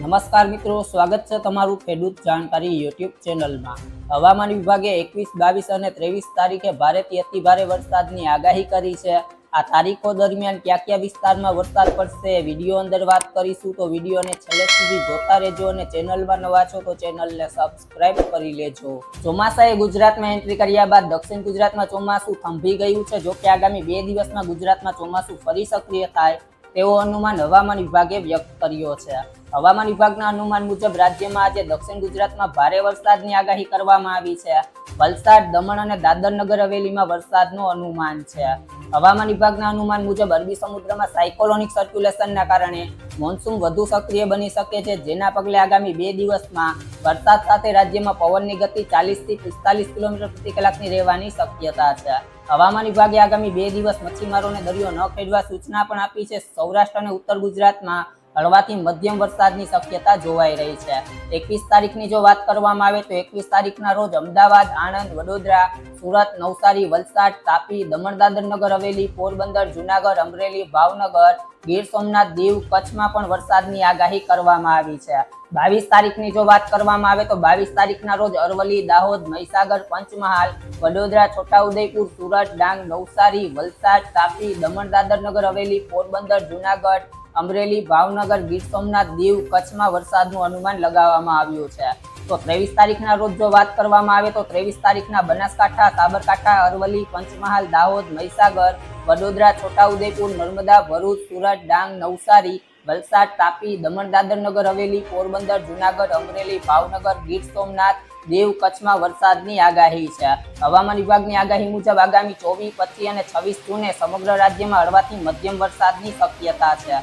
નમસ્કાર મિત્રો, સ્વાગત છે તમારું ખેડૂત જાણકારી યુટ્યુબ ચેનલમાં. હવામાન વિભાગે એકવીસ, બાવીસ અને ત્રેવીસ તારીખે ભારેથી અતિભારે વરસાદની આગાહી કરી છે. આ તારીખો દરમિયાન કયા કયા વિસ્તારમાં વરસાદ પડશે વીડિયો અંદર વાત કરીશું. તો વિડીયોને છેલ્લે સુધી જોતા રહેજો અને ચેનલમાં નવા છો તો ચેનલને સબસ્ક્રાઇબ કરી લેજો. ચોમાસાએ ગુજરાતમાં એન્ટ્રી કર્યા બાદ દક્ષિણ ગુજરાતમાં ચોમાસું થંભી ગયું છે. જોકે આગામી બે દિવસમાં ગુજરાતમાં ચોમાસું ફરી સક્રિય થાય તેવો અનુમાન હવામાન વિભાગે વ્યક્ત કર્યો છે. હવામાન વિભાગના અનુમાન મુજબ રાજ્યમાં આજે દક્ષિણ ગુજરાતમાં ભારે વરસાદની આગાહી કરવામાં આવી છે. વલસાડ, દમણ અને દાદર નગર હવેલીમાં વરસાદનું અનુમાન છે. હવામાન વિભાગના અનુમાન મુજબ અરબી સમુદ્રમાં સાયકોલોનિક સર્ક્યુલેશનના કારણે મોન્સૂન વધુ સક્રિય બની શકે છે, જેના પગલે આગામી બે દિવસમાં વરસાદ સાથે રાજ્યમાં પવનની ગતિ ચાલીસથી પિસ્તાલીસ કિલોમીટર પ્રતિ કલાકની રહેવાની શક્યતા છે. હવામાન વિભાગે આગામી બે દિવસ મચ્છીમારોને દરિયો ન ખેડવા સૂચના પણ આપી છે. સૌરાષ્ટ્ર અને ઉત્તર ગુજરાતમાં હળવાથી મધ્યમ વરસાદની શક્યતા જોવાઈ રહી છે. એકવીસ તારીખની જો વાત કરવામાં આવે તો એકવીસ તારીખના રોજ અમદાવાદ, આણંદ, વડોદરા, સુરત, નવસારી, વલસાડ, તાપી દમણ દાદર નગર, હવેલી, પોરબંદર, જુનાગઢ, અમરેલી, ભાવનગર, ગીર સોમનાથ, દીવ, કચ્છમાં પણ વરસાદની આગાહી કરવામાં આવી છે. બાવીસ તારીખની જો વાત કરવામાં આવે તો બાવીસ તારીખના રોજ અરવલ્લી, દાહોદ, મહીસાગર, પંચમહાલ, વડોદરા, છોટાઉદેપુર, સુરત, ડાંગ, નવસારી, વલસાડ, તાપી દમણ દાદર નગર, હવેલી, પોરબંદર, જુનાગઢ અમરેલી ભાવનગર ગીર સોમનાથ દીવ કચ્છમાં વરસાદનું અનુમાન લગાવવામાં આવ્યું છે. તો ત્રેવીસ તારીખના રોજ જો વાત કરવામાં આવે તો ત્રેવીસ તારીખના બનાસકાંઠા, સાબરકાંઠા, અરવલ્લી, પંચમહાલ, દાહોદ, મહીસાગર, વડોદરા, છોટાઉદેપુર, નર્મદા, ભરૂચ, સુરત, ડાંગ, નવસારી, વલસાડ, તાપી દમણ દાદર નગર હવેલી, પોરબંદર, જુનાગઢ, અમરેલી, ભાવનગર, ગીર સોમનાથ, દેવ કચ્છમાં વરસાદની આગાહી છે. હવામાન વિભાગની આગાહી મુજબ આગામી ચોવીસ, પચીસ અને છવ્વીસ જૂને સમગ્ર રાજ્યમાં હળવાથી મધ્યમ વરસાદની શક્યતા છે.